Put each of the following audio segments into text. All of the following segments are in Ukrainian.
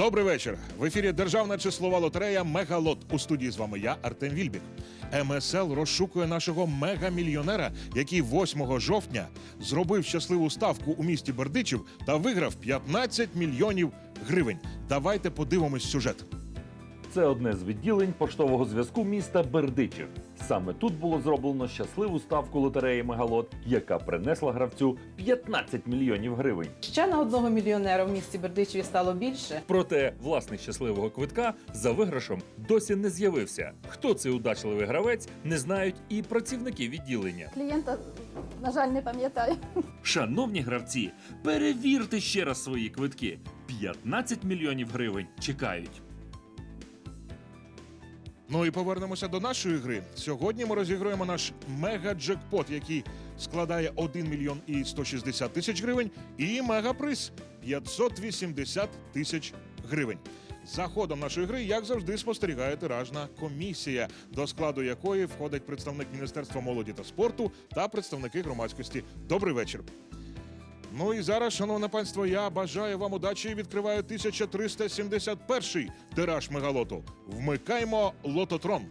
Добрий вечір. В ефірі Державна числова лотерея Мегалот. У студії з вами я, Артем Вільбік. МСЛ розшукує нашого мегамільйонера, який 8 жовтня зробив щасливу ставку у місті Бердичів та виграв 15 мільйонів гривень. Давайте подивимось сюжет. Це одне з відділень поштового зв'язку міста Бердичів. Саме тут було зроблено щасливу ставку лотереї Мегалот, яка принесла гравцю 15 мільйонів гривень. Ще на одного мільйонера в місті Бердичеві стало більше. Проте власник щасливого квитка за виграшом досі не з'явився. Хто цей удачливий гравець, не знають і працівники відділення. Клієнта, на жаль, не пам'ятаю. Шановні гравці, перевірте ще раз свої квитки. 15 мільйонів гривень чекають. Ну і повернемося до нашої гри. Сьогодні ми розігруємо наш мега-джекпот, який складає 1 мільйон і 160 тисяч гривень, і мегаприз 580 тисяч гривень. За ходом нашої гри, як завжди, спостерігає тиражна комісія, до складу якої входить представник Міністерства молоді та спорту та представники громадськості. Добрий вечір. Ну і зараз, шановне панство, я бажаю вам удачі і відкриваю 1371 тираж мегалоту. Вмикаймо лототрон.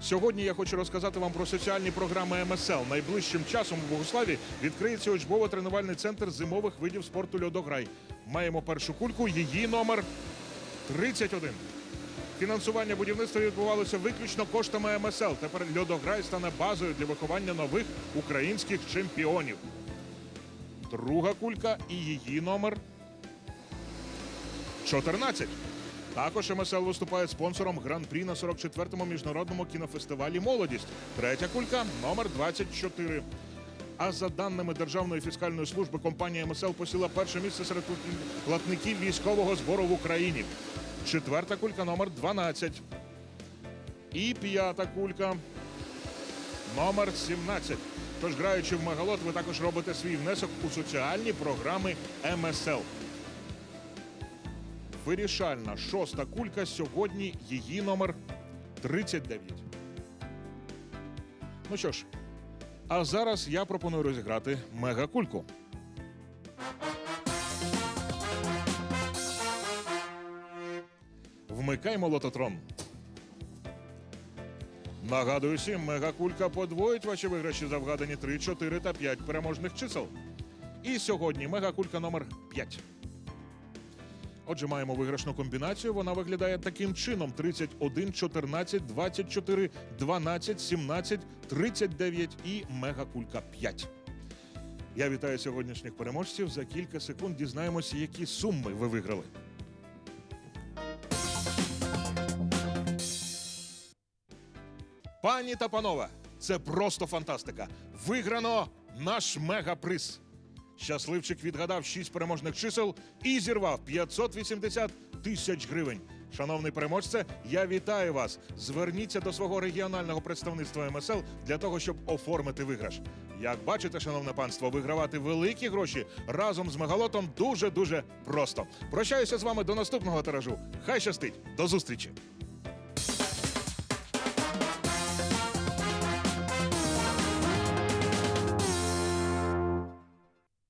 Сьогодні я хочу розказати вам про соціальні програми МСЛ. Найближчим часом у Богославі відкриється учбово-тренувальний центр зимових видів спорту Льодограй. Маємо першу кульку, її номер 31. Фінансування будівництва відбувалося виключно коштами МСЛ. Тепер льодограй стане базою для виховання нових українських чемпіонів. Друга кулька і її номер 14. Також МСЛ виступає спонсором гран-прі на 44-му міжнародному кінофестивалі Молодість. Третя кулька номер 24. А за даними Державної фіскальної служби, компанія МСЛ посіла перше місце серед платників військового збору в Україні. Четверта кулька номер 12. І п'ята кулька номер 17. Тож, граючи в Мегалот, ви також робите свій внесок у соціальні програми МСЛ. Вирішальна шоста кулька сьогодні її номер 39. Ну що ж, а зараз я пропоную розіграти мегакульку. Вмикаймо лототрон. Нагадую всім, мегакулька подвоїть ваші виграші за вгадані 3, 4 та 5 переможних чисел. І сьогодні мегакулька номер 5. Отже, маємо виграшну комбінацію. Вона виглядає таким чином: 31, 14, 24, 12, 17, 39 і мегакулька 5. Я вітаю сьогоднішніх переможців. За кілька секунд дізнаємося, які суми ви виграли. Пані та панове, це просто фантастика. Виграно наш мегаприз. Щасливчик відгадав 6 переможних чисел і зірвав 580 тисяч гривень. Шановний переможце, я вітаю вас. Зверніться до свого регіонального представництва МСЛ для того, щоб оформити виграш. Як бачите, шановне панство, вигравати великі гроші разом з мегалотом дуже дуже просто. Прощаюся з вами до наступного тиражу. Хай щастить! До зустрічі!